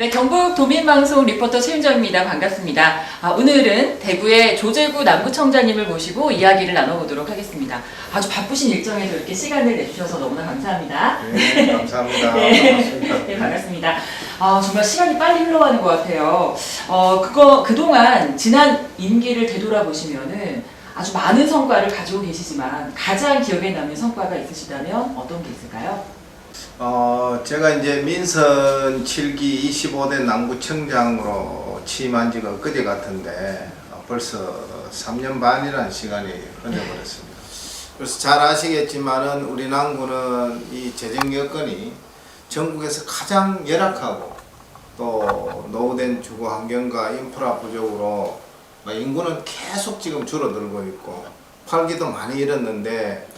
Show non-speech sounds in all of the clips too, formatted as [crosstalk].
네, 경북 도민방송 리포터 최윤정입니다. 반갑습니다. 아, 오늘은 대구의 조재구 남구청장님을 모시고 이야기를 나눠보도록 하겠습니다. 아주 바쁘신 일정에도 이렇게 시간을 내주셔서 너무나 감사합니다. 네, 감사합니다. [laughs] 네. 반갑습니다. 네, 반갑습니다. 아, 정말 시간이 빨리 흘러가는 것 같아요. 어, 그거, 그동안 지난 임기를 되돌아보시면은 아주 많은 성과를 가지고 계시지만 가장 기억에 남는 성과가 있으시다면 어떤 게 있을까요? 어, 제가 이제 민선 7기 25대 남구청장으로 취임한 지가 엊그제 같은데 어, 벌써 3년 반이라는 시간이 흘러버렸습니다. 그래서 잘 아시겠지만은 우리 남구는 이 재정 여건이 전국에서 가장 열악하고 또 노후된 주거 환경과 인프라 부족으로 뭐 인구는 계속 지금 줄어들고 있고 활기도 많이 잃었는데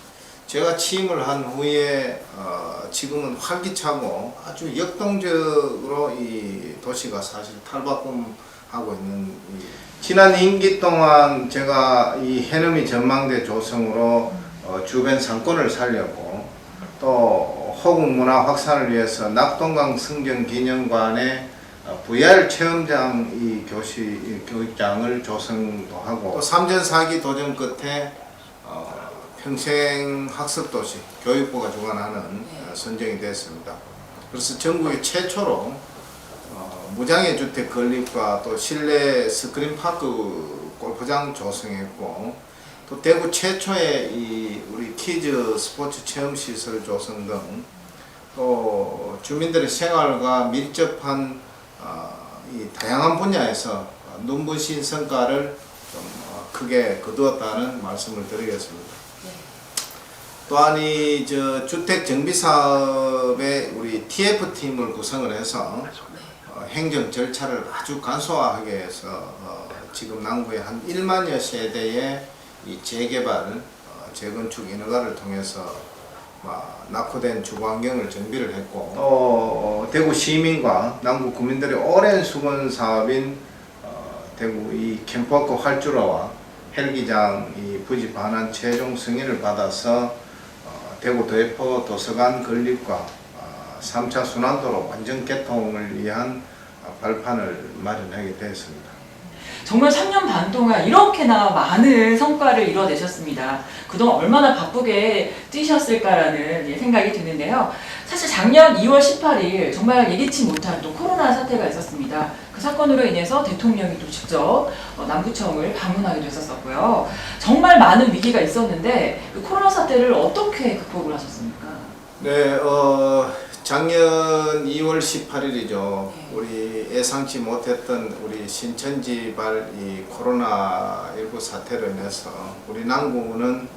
제가 취임을 한 후에 어, 지금은 활기차고 아주 역동적으로 이 도시가 사실 탈바꿈하고 있는 이 지난 임기 동안 제가 이 해넘이 전망대 조성으로 어, 주변 상권을 살렸고 또 호국 문화 확산을 위해서 낙동강 승정 기념관에 어, VR 체험장 이 교시 이 교육장을 조성도 하고 또 삼전 사기 도전 끝에 어, 평생 학습 도시 교육부가 주관하는 어, 선정이 됐습니다. 그래서 전국에 최초로 어, 무장애 주택 건립과 또 실내 스크린 파크 골프장 조성했고 또 대구 최초의 이 우리 키즈 스포츠 체험 시설 조성 등 또 주민들의 생활과 밀접한 어, 이 다양한 분야에서 눈부신 성과를 좀 어, 크게 거두었다는 말씀을 드리겠습니다. 또한 이 저 주택 정비 사업에 우리 TF 팀을 구성을 해서 어, 행정 절차를 아주 간소화하게 해서 어, 지금 남구의 한 1만여 세대의 이 재개발, 어, 재건축 인허가를 통해서 막 낙후된 주거 환경을 정비를 했고 또 대구 시민과 남구 구민들의 오랜 수건 사업인 어, 대구 이 캠프워크 활주로와 헬기장 이 부지 반환 최종 승인을 받아서 어, 대구 도예포 도서관 건립과 어, 3차 순환도로 완전 개통을 위한 어, 발판을 마련하게 되었습니다. 정말 3년 반 동안 이렇게나 많은 성과를 이뤄내셨습니다. 그동안 얼마나 바쁘게 뛰셨을까라는 예, 생각이 드는데요. 사실 작년 2월 18일 정말 예기치 못한 또 코로나 사태가 있었습니다. 그 사건으로 인해서 대통령이 또 직접 어, 남구청을 방문하기도 했었었고요. 정말 많은 위기가 있었는데 그 코로나 사태를 어떻게 극복을 하셨습니까? 네, 어, 작년 2월 18일이죠. 우리 예상치 못했던 우리 신천지발 이 코로나19 사태로 인해서 우리 남구는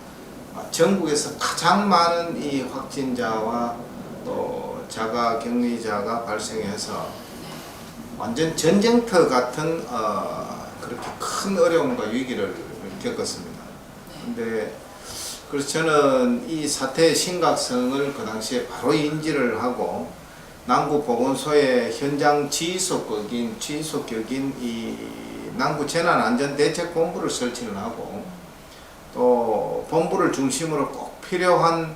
전국에서 가장 많은 이 확진자와 또 자가 격리자가 발생해서 완전 전쟁터 같은 어, 그렇게 큰 어려움과 위기를 겪었습니다. 근데 그래서 저는 이 사태의 심각성을 그 당시에 바로 인지를 하고 남구 보건소의 현장 지휘소격인 지휘소격인 이 남구 재난안전대책 본부를 설치를 하고 또 본부를 중심으로 꼭 필요한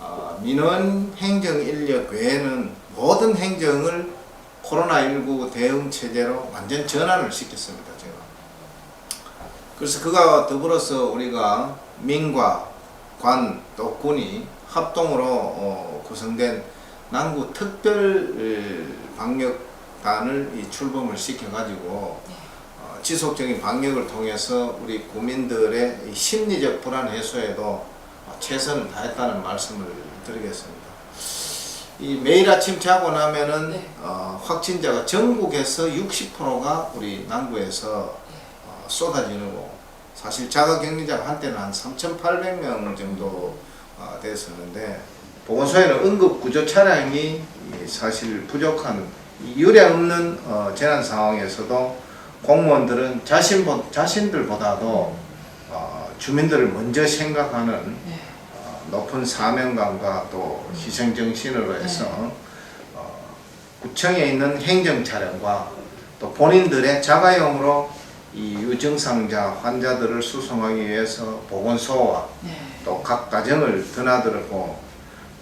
어, 민원 행정 인력 외에는 모든 행정을 코로나19 대응 체제로 완전 전환을 시켰습니다. 제가. 그래서 그가 더불어서 우리가 민과 관 또 군이 합동으로 어, 구성된 남구 특별 어, 방역단을 이 출범을 시켜가지고 어, 지속적인 방역을 통해서 우리 국민들의 이 심리적 불안 해소에도 어, 최선을 다했다는 말씀을 드리겠습니다. 이 매일 아침 자고 나면은 네. 어, 확진자가 전국에서 60%가 우리 남구에서 어, 쏟아지고 사실 자가격리자가 한때는 한 3,800명 정도 어, 됐었는데 보건소에는 응급 구조 차량이 이 사실 부족한 이 유례 없는 어, 재난 상황에서도 공무원들은 자신 자신들보다도 어, 주민들을 먼저 생각하는 네. 어, 높은 사명감과 또 희생 정신으로 해서 어, 구청에 있는 행정 차량과 또 본인들의 자가용으로 이 유증상자 환자들을 수송하기 위해서 보건소와 네. 또각 가정을 드나들고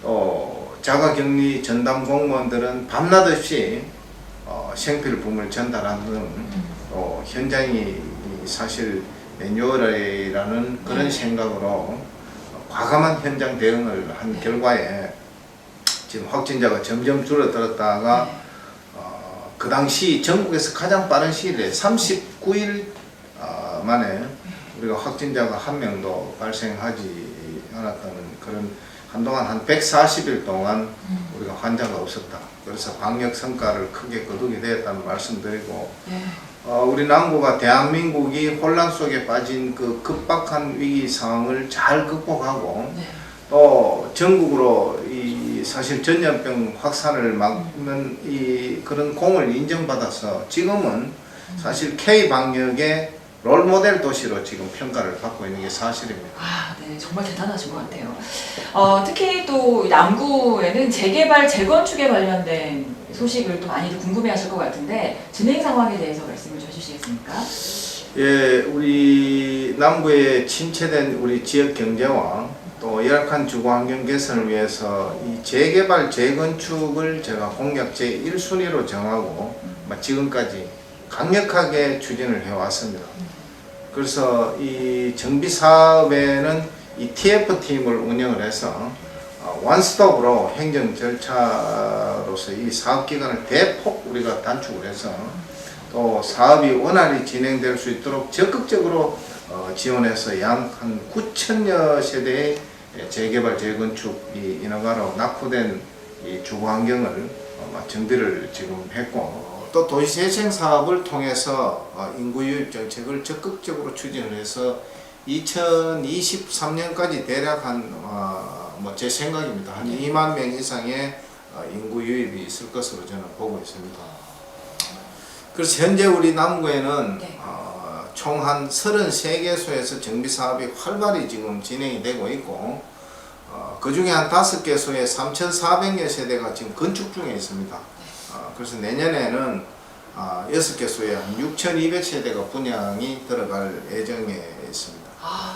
또 자가격리 전담 공무원들은 밤낮 없이 어, 생필품을 전달하는 또 현장이 이 사실 매뉴얼이라는 그런 네. 생각으로 과감한 현장 대응을 한 네. 결과에 지금 확진자가 점점 줄어들었다가 네. 어, 그 당시 전국에서 가장 빠른 시일에 39일 어, 만에 우리가 확진자가 한 명도 발생하지 않았다는 그런 한동안 한 140일 동안 음. 우리가 환자가 없었다. 그래서 방역 성과를 크게 거두게 되었다는 말씀드리고 네. 어, 우리 남구가 대한민국이 혼란 속에 빠진 그 급박한 위기 상황을 잘 극복하고 네. 또 전국으로 이 사실 전염병 확산을 막는 이 그런 공을 인정받아서 지금은 사실 K 방역의 롤 모델 도시로 지금 평가를 받고 있는 게 사실입니다. 아, 네, 정말 대단하신 것 같아요. 어, 특히 또이 남구에는 재개발, 재건축에 관련된 소식을 또 많이들 궁금해하실 것 같은데 진행 상황에 대해서 말씀을 좀 해주시겠습니까? 예, 우리 남구에 침체된 우리 지역 경제와 또 열악한 주거 환경 개선을 위해서 이 재개발 재건축을 제가 공약 제 1순위로 정하고 뭐 지금까지 강력하게 추진을 해왔습니다. 그래서 이 정비 사업에는 이 TF 팀을 운영을 해서 어, 원스톱으로 행정 절차로서 이 사업 기간을 대폭 우리가 단축을 해서 또 사업이 원활히 진행될 수 있도록 적극적으로 어, 지원해서 약 한 9천여 세대의 재개발 재건축 이 인허가로 낙후된 이 주거 환경을 어, 막 정비를 지금 했고 어, 또 도시 재생 사업을 통해서 어, 인구 유입 정책을 적극적으로 추진을 해서 2023년까지 대략 한뭐 제 생각입니다 한 2만 명 이상의 어, 인구 유입이 있을 것으로 저는 보고 있습니다. 그래서 현재 우리 남구에는 네. 어, 총한 33개소에서 정비 사업이 활발히 지금 진행이 되고 있고 어, 그 중에 한 5개소에 3,400여 세대가 지금 건축 중에 있습니다. 어, 그래서 내년에는 어, 6개소에 한 6,200세대가 분양이 들어갈 예정에 있습니다. 아, 네.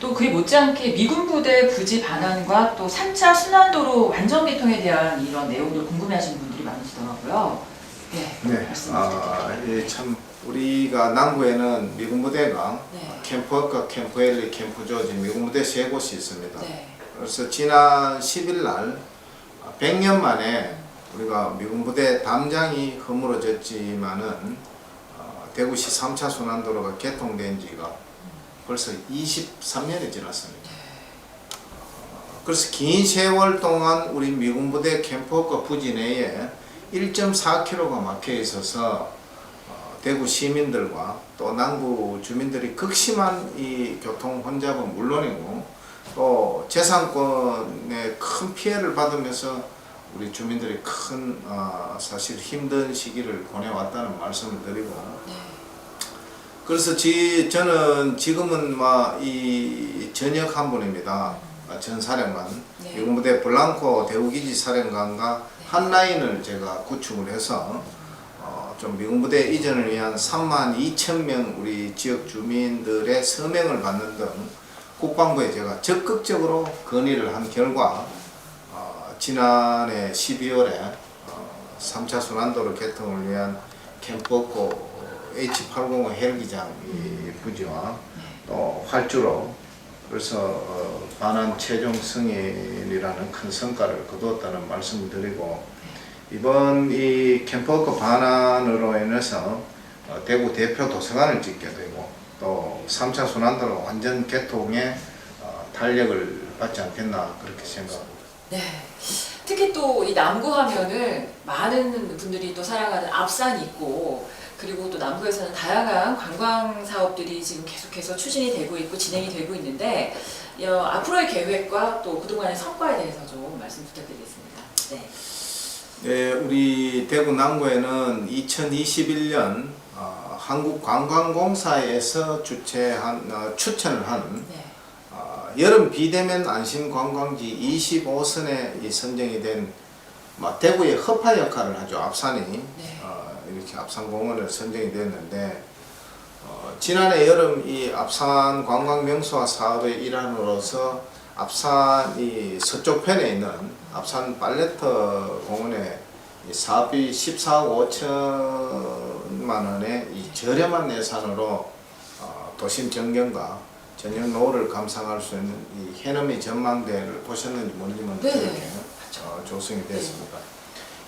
또 그에 못지않게 미군 부대 부지 반환과 또 3차 순환도로 완전 개통에 대한 이런 내용들 궁금해하시는 분들이 많으시더라고요. 네, 네, 말씀 아. 예, 참 우리가 남구에는 미군 부대가 네. 캠프 워크, 캠프 엘리, 캠프 조지 미군 부대 세 곳이 있습니다. 네. 그래서 지난 10일 날 100년 만에 우리가 미군 부대 담장이 허물어졌지만은 어, 대구시 3차 순환도로가 개통된 지가 벌써 23년이 지났습니다. 어, 그래서 긴 세월 동안 우리 미군 부대 캠프워크 부지 내에 1.4km가 막혀 있어서 어, 대구 시민들과 또 남구 주민들이 극심한 이 교통 혼잡은 물론이고 또 재산권에 큰 피해를 받으면서 우리 주민들이 큰 어, 사실 힘든 시기를 보내왔다는 말씀을 드리고 네. 그래서 지, 저는 지금은 막 이 전역 한 분입니다. 아, 전 사령관 네. 미군부대 블랑코 대우기지 사령관과 한 라인을 제가 구축을 해서 어, 좀 미군부대 이전을 위한 3만 2천 명 우리 지역 주민들의 서명을 받는 등 국방부에 제가 적극적으로 건의를 한 결과 어, 지난해 12월에 어, 3차 순환도로 개통을 위한 캠프코 H805 헬기장 이 부지와 또 활주로 그래서 어, 반환 최종 승인이라는 큰 성과를 거두었다는 말씀을 드리고 이번 이 캠프워크 반환으로 인해서 어, 대구 대표 도서관을 짓게 되고 또 3차 순환도로 완전 개통에 어, 탄력을 받지 않겠나 그렇게 생각합니다. 네. 특히 또 이 남구 하면은 많은 분들이 또 사랑하는 앞산이 있고 그리고 또 남구에서는 다양한 관광 사업들이 지금 계속해서 추진이 되고 있고 진행이 되고 있는데 어, 앞으로의 계획과 또 그동안의 성과에 대해서 좀 말씀 부탁드리겠습니다. 네. 네, 우리 대구 남구에는 2021년 어, 한국관광공사에서 주최한 어, 추천을 한 네. 어, 여름 비대면 안심 관광지 25선에 이 선정이 된막 대구의 허파 역할을 하죠 앞산이 네. 어, 이렇게 앞산공원을 선정이 됐는데 어, 지난해 여름 이 앞산 관광 명소화 사업의 일환으로서 앞산 이 서쪽 편에 있는 앞산 팔레터 공원에 이 사업비 14억 5천만 원의 이 저렴한 예산으로 어, 도심 전경과 저녁 노을을 감상할 수 있는 이 해넘이 전망대를 보셨는지 모르겠는데 네. 이렇게 어, 조성이 됐습니다.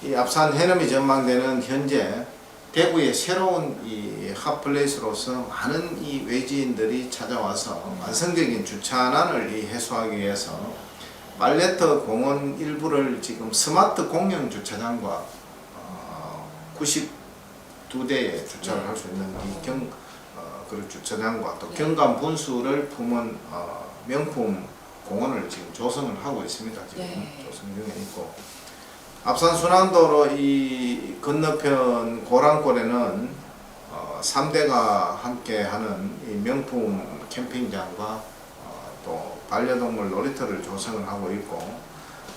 이 앞산 해넘이 전망대는 현재 대구의 새로운 이 핫플레이스로서 많은 이 외지인들이 찾아와서 완성적인 주차난을 이 해소하기 위해서 말레터 공원 일부를 지금 스마트 공영 주차장과 어, 92대의 주차를 할 수 있는 이 경, 어, 그런 주차장과 또 네. 경관 분수를 품은 어, 명품 공원을 지금 조성을 하고 있습니다. 지금 네. 조성 중에 있고 앞산 순환도로 이 건너편 고랑골에는 어, 3대가 함께하는 이 명품 캠핑장과 어, 또 반려동물 놀이터를 조성을 하고 있고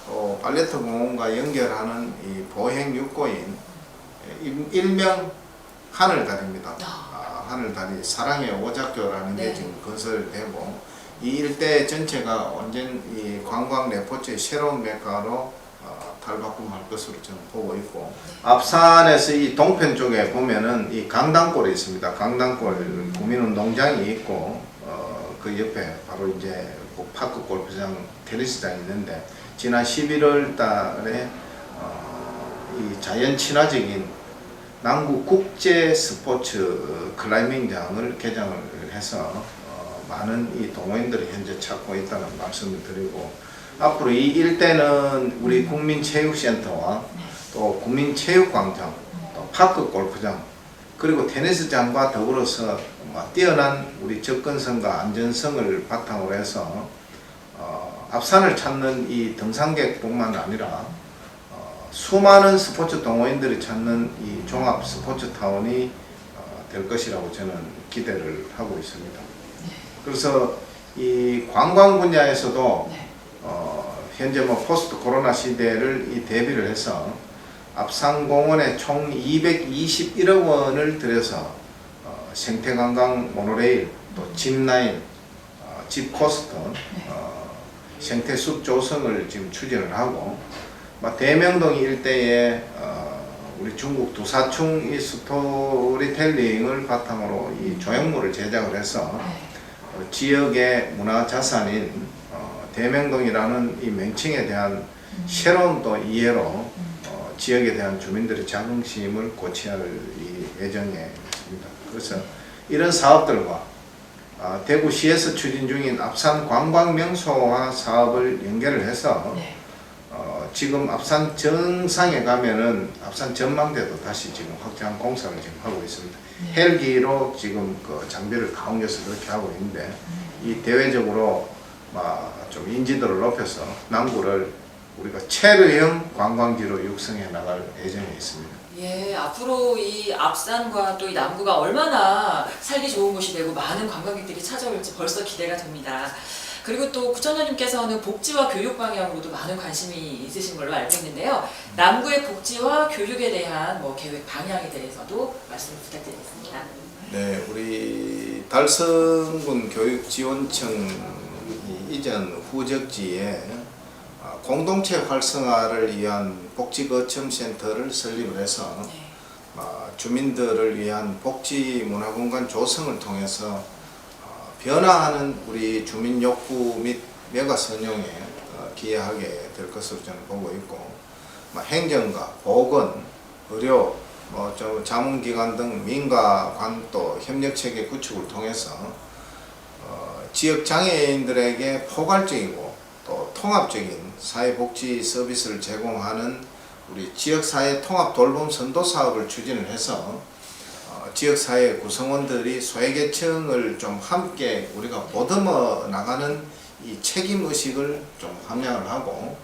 또 발레트 공원과 연결하는 이 보행 육고인 일- 일명 하늘다리입니다. 아, 하늘다리 사랑의 오작교라는 게 네. 지금 건설되고 이 일대 전체가 완전 이 관광 레포츠의 새로운 메카로 어, 탈바꿈할 것으로 저는 보고 있고 앞산에서 이 동편 쪽에 보면은 이 강당골이 있습니다. 강당골 구민운동장이 있고 어, 그 옆에 바로 이제 그 파크 골프장 테니스장이 있는데 지난 11월 달에 어, 이 자연 친화적인 남구 국제 스포츠 클라이밍장을 개장을 해서 어, 많은 이 동호인들이 현재 찾고 있다는 말씀을 드리고 앞으로 이 일대는 우리 국민체육센터와 또 국민체육광장 또 파크 골프장 그리고 테니스장과 더불어서 뭐 뛰어난 우리 접근성과 안전성을 바탕으로 해서 어, 앞산을 찾는 이 등산객뿐만 아니라 어, 수많은 스포츠 동호인들이 찾는 이 종합 스포츠 타운이 어, 될 것이라고 저는 기대를 하고 있습니다. 그래서 이 관광 분야에서도 네. 어, 현재 뭐 포스트 코로나 시대를 이 대비를 해서 앞산공원에 총 221억 원을 들여서 어, 생태관광 모노레일 또 짚라인, 어, 짚코스터, 어, 생태숲 조성을 지금 추진을 하고 막 대명동 일대에 어, 우리 중국 두사충 이 스토리텔링을 바탕으로 이 조형물을 제작을 해서 네. 어, 지역의 문화 자산인 어, 대명동이라는 이 명칭에 대한 새로운 또 이해로 어, 지역에 대한 주민들의 자긍심을 고취할 이 예정에 있습니다. 그래서 이런 사업들과 아, 대구시에서 추진 중인 앞산 관광 명소화 사업을 연결을 해서 네. 어, 지금 앞산 정상에 가면은 앞산 전망대도 다시 지금 확장 공사를 지금 하고 있습니다. 네. 헬기로 지금 그 장비를 다 옮겨서 그렇게 하고 있는데 이 대외적으로 막 좀 인지도를 높여서 남구를 우리가 체류형 관광지로 육성해 나갈 예정에 있습니다. 예, 앞으로 이 앞산과 또 이 남구가 얼마나 살기 좋은 곳이 되고 많은 관광객들이 찾아올지 벌써 기대가 됩니다. 그리고 또 구청장님께서는 복지와 교육 방향으로도 많은 관심이 있으신 걸로 알고 있는데요. 남구의 복지와 교육에 대한 뭐 계획 방향에 대해서도 말씀을 부탁드리겠습니다. 네, 우리 달성군 교육지원청 이 이전 후적지에 아, 공동체 활성화를 위한 복지거점센터를 설립을 해서 네. 아, 주민들을 위한 복지 문화공간 조성을 통해서 어, 변화하는 우리 주민 욕구 및 매가 선용에 어, 기여하게 될 것으로 저는 보고 있고 뭐 행정과 보건, 의료, 뭐좀 자문기관 등 민과 관또 협력체계 구축을 통해서 어, 지역 장애인들에게 포괄적이고 또 통합적인 사회복지 서비스를 제공하는 우리 지역사회 통합 돌봄 선도 사업을 추진을 해서 어, 지역사회 구성원들이 소외계층을 좀 함께 우리가 보듬어 나가는 이 책임 의식을 좀 함양을 하고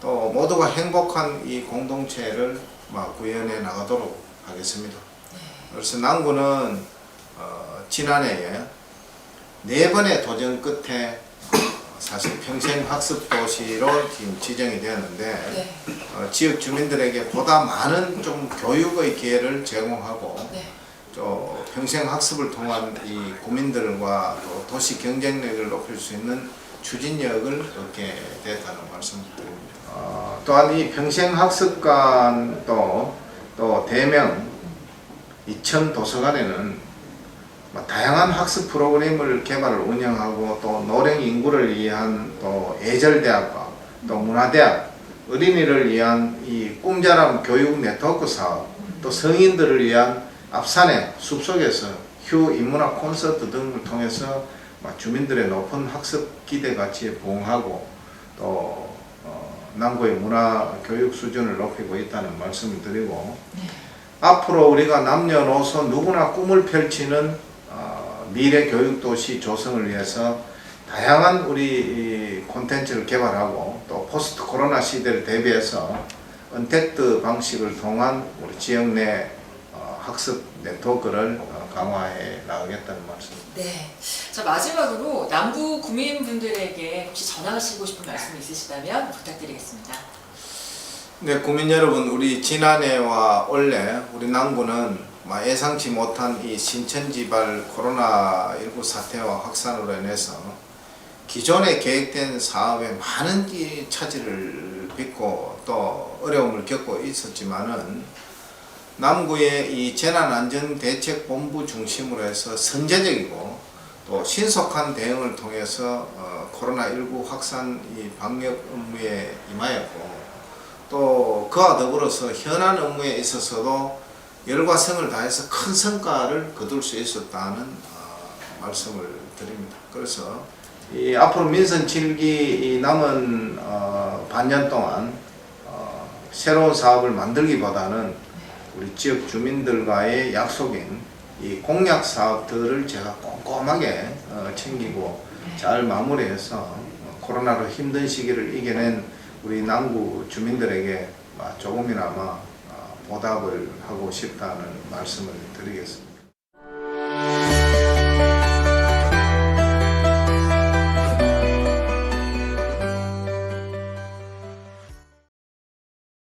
또 모두가 행복한 이 공동체를 막 구현해 나가도록 하겠습니다. 그래서 남구는 어, 지난해에 네 번의 도전 끝에 어, 사실 평생 학습 도시로 지금 지정이 되었는데 네. 어, 지역 주민들에게 보다 많은 좀 교육의 기회를 제공하고 네. 저 평생 학습을 통한 이 국민들과 또 도시 경쟁력을 높일 수 있는 추진력을 얻게 됐다는 말씀을 드립니다. 어, 또한 이 평생 학습관 또, 또 대명 이천 도서관에는 뭐 다양한 학습 프로그램을 개발을 운영하고 또 노령 인구를 위한 또 예절대학과 또 문화대학 어린이를 위한 이 꿈자람 교육 네트워크 사업 또 성인들을 위한 앞산의 숲속에서 휴 인문화 콘서트 등을 통해서 막 주민들의 높은 학습 기대 가치에 부응하고 또 어, 남구의 문화 교육 수준을 높이고 있다는 말씀을 드리고 앞으로 우리가 남녀노소 누구나 꿈을 펼치는 어, 미래 교육 도시 조성을 위해서 다양한 우리 이 콘텐츠를 개발하고 또 포스트 코로나 시대를 대비해서 언택트 방식을 통한 우리 지역 내 어, 학습 네트워크를 어, 강화해 나가겠다는 말씀입니다. 네. 자 마지막으로 남부 구민분들에게 혹시 전하시고 싶은 말씀 있으시다면 부탁드리겠습니다. 네, 국민 여러분, 우리 지난해와 올해 우리 남구는 막 예상치 못한 이 신천지발 코로나19 사태와 확산으로 인해서 기존에 계획된 사업에 많은 이 차질을 빚고 또 어려움을 겪고 있었지만은 남구의 이 재난안전대책본부 중심으로 해서 선제적이고 또 신속한 대응을 통해서 어, 코로나19 확산 이 방역 업무에 임하였고 또 그와 더불어서 현안 업무에 있어서도 열과 성을 다해서 큰 성과를 거둘 수 있었다는 어, 말씀을 드립니다. 그래서 이 앞으로 민선 7기 이 남은 어, 반년 동안 어, 새로운 사업을 만들기보다는 우리 지역 주민들과의 약속인 이 공약 사업들을 제가 꼼꼼하게 어, 챙기고 잘 마무리해서 어, 코로나로 힘든 시기를 이겨낸 우리 남구 주민들에게 아, 조금이나마 어, 보답을 하고 싶다는 말씀을 드리겠습니다.